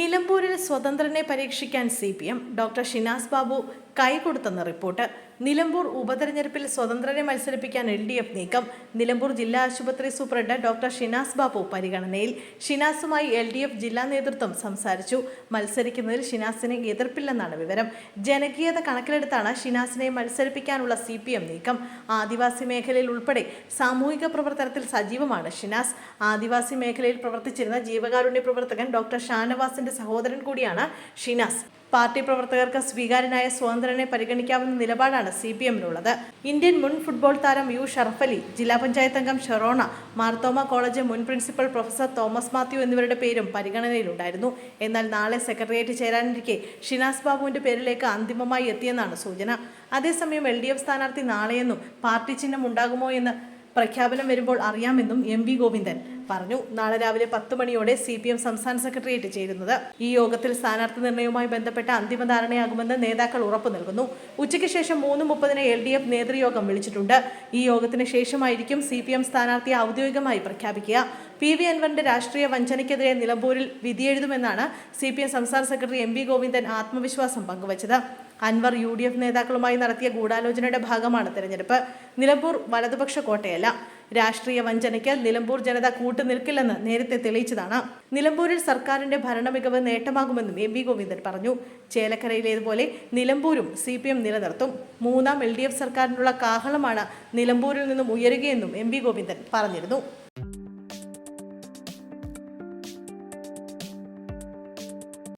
നിലമ്പൂരിൽ സ്വതന്ത്രനെ പരീക്ഷിക്കാൻ C P M. Doctor Shinas Babu കൈകൊടുത്തെന്ന report. Nilambur ഉപതെരഞ്ഞെടുപ്പിൽ സ്വതന്ത്രരെ മത്സരിപ്പിക്കാൻ എൽ ഡി എഫ് നീക്കം. നിലമ്പൂർ ജില്ലാ ആശുപത്രി സൂപ്രണ്ട് ഡോക്ടർ ഷിനാസ് ബാബു പരിഗണനയിൽ ഷിനാസുമായി എൽ ഡി എഫ് ജില്ലാ നേതൃത്വം സംസാരിച്ചു. മത്സരിക്കുന്നതിൽ ഷിനാസിനെ എതിർപ്പില്ലെന്നാണ് വിവരം. ജനകീയത കണക്കിലെടുത്താണ് ഷിനാസിനെ മത്സരിപ്പിക്കാനുള്ള സി പി എം നീക്കം. ആദിവാസി മേഖലയിൽ ഉൾപ്പെടെ സാമൂഹിക പ്രവർത്തനത്തിൽ സജീവമാണ് ഷിനാസ്. ആദിവാസി മേഖലയിൽ പ്രവർത്തിച്ചിരുന്ന ജീവകാരുണ്യ പ്രവർത്തകൻ ഡോക്ടർ ഷാനവാസിന്റെ സഹോദരൻ കൂടിയാണ് ഷിനാസ്. പാർട്ടി പ്രവർത്തകർക്ക് സ്വീകാര്യനായ സ്വതന്ത്രനെ പരിഗണിക്കാവുന്ന നിലപാടാണ് സി പി എമ്മിനുള്ളത്. ഇന്ത്യൻ മുൻ ഫുട്ബോൾ താരം യു ഷറഫലി ജില്ലാ പഞ്ചായത്ത് അംഗം ഷെറോണ മാർത്തോമ കോളേജ് മുൻ പ്രിൻസിപ്പൽ പ്രൊഫസർ തോമസ് മാത്യു എന്നിവരുടെ പേരും പരിഗണനയിലുണ്ടായിരുന്നു. എന്നാൽ നാളെ സെക്രട്ടേറിയറ്റ് ചേരാനിരിക്കെ ഷിനാസ് ബാബുവിന്റെ പേരിലേക്ക് അന്തിമമായി എത്തിയെന്നാണ് സൂചന. അതേസമയം എൽ ഡി എഫ് സ്ഥാനാർത്ഥി നാളെയെന്നും പാർട്ടി ചിഹ്നം ഉണ്ടാകുമോ എന്ന് പ്രഖ്യാപനം വരുമ്പോൾ അറിയാമെന്നും എം വി ഗോവിന്ദൻ പറഞ്ഞു. നാളെ രാവിലെ പത്ത് മണിയോടെ സി പി എം സംസ്ഥാന സെക്രട്ടേറിയറ്റ് ചേരുന്നത്. ഈ യോഗത്തിൽ സ്ഥാനാർത്ഥി നിർണയവുമായി ബന്ധപ്പെട്ട അന്തിമ ധാരണയാകുമെന്ന് നേതാക്കൾ ഉറപ്പു നൽകുന്നു. ഉച്ചയ്ക്ക് ശേഷം മൂന്ന് മുപ്പതിന് എൽ ഡി എഫ് നേതൃയോഗം വിളിച്ചിട്ടുണ്ട്. ഈ യോഗത്തിന് ശേഷമായിരിക്കും സി പി എം സ്ഥാനാർത്ഥിയെ ഔദ്യോഗികമായി പ്രഖ്യാപിക്കുക. പി വി അൻവറിന്റെ രാഷ്ട്രീയ വഞ്ചനയ്ക്കെതിരെ നിലമ്പൂരിൽ വിധിയെഴുതുമെന്നാണ് സി പി എം സംസ്ഥാന സെക്രട്ടറി എം വി ഗോവിന്ദൻ ആത്മവിശ്വാസം പങ്കുവച്ചത്. അൻവർ യു ഡി എഫ് നേതാക്കളുമായി നടത്തിയ ഗൂഢാലോചനയുടെ ഭാഗമാണ് തെരഞ്ഞെടുപ്പ്. നിലമ്പൂർ വലതുപക്ഷ കോട്ടയല്ല. രാഷ്ട്രീയ വഞ്ചനയ്ക്ക് നിലമ്പൂർ ജനത കൂട്ടുനിൽക്കില്ലെന്ന് നേരത്തെ തെളിയിച്ചതാണ്. നിലമ്പൂരിൽ സർക്കാരിന്റെ ഭരണമികവ് നേട്ടമാകുമെന്നും എം വി ഗോവിന്ദൻ പറഞ്ഞു. ചേലക്കരയിലേതുപോലെ നിലമ്പൂരും സി പി എം നിലനിർത്തും. മൂന്നാം എൽ ഡി എഫ് സർക്കാരിനുള്ള കാഹളമാണ് നിലമ്പൂരിൽ നിന്നും ഉയരുകയെന്നും എം വി ഗോവിന്ദൻ പറഞ്ഞിരുന്നു.